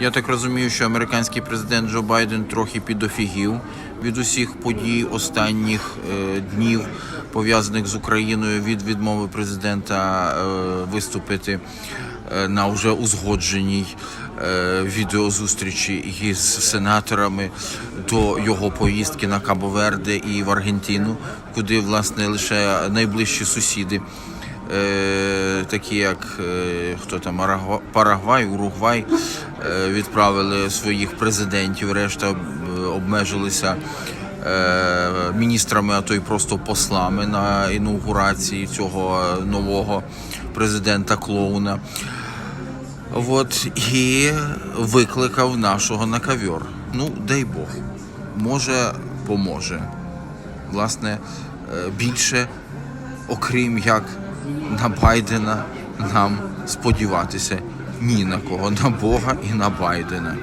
Я так розумію, що американський президент Джо Байден трохи підофігів від усіх подій останніх е, днів, пов'язаних з Україною від відмови президента е, виступити е, на вже узгодженій е, відеозустрічі із сенаторами до його поїздки на Кабо-Верде і в Аргентину, куди власне лише найближчі сусіди е, такі як е, хто там Арагва- Парагвай, Уругвай, відправили своїх президентів. Решта е, обмежилися е, міністрами, а то й просто послами на інаугурації цього е, нового президента клоуна. От і викликав нашого на ковер. Ну, дай Бог, може, поможе. Власне, е, більше, окрім як на Байдена, нам сподіватися ні на кого, на Бога і на Байдена.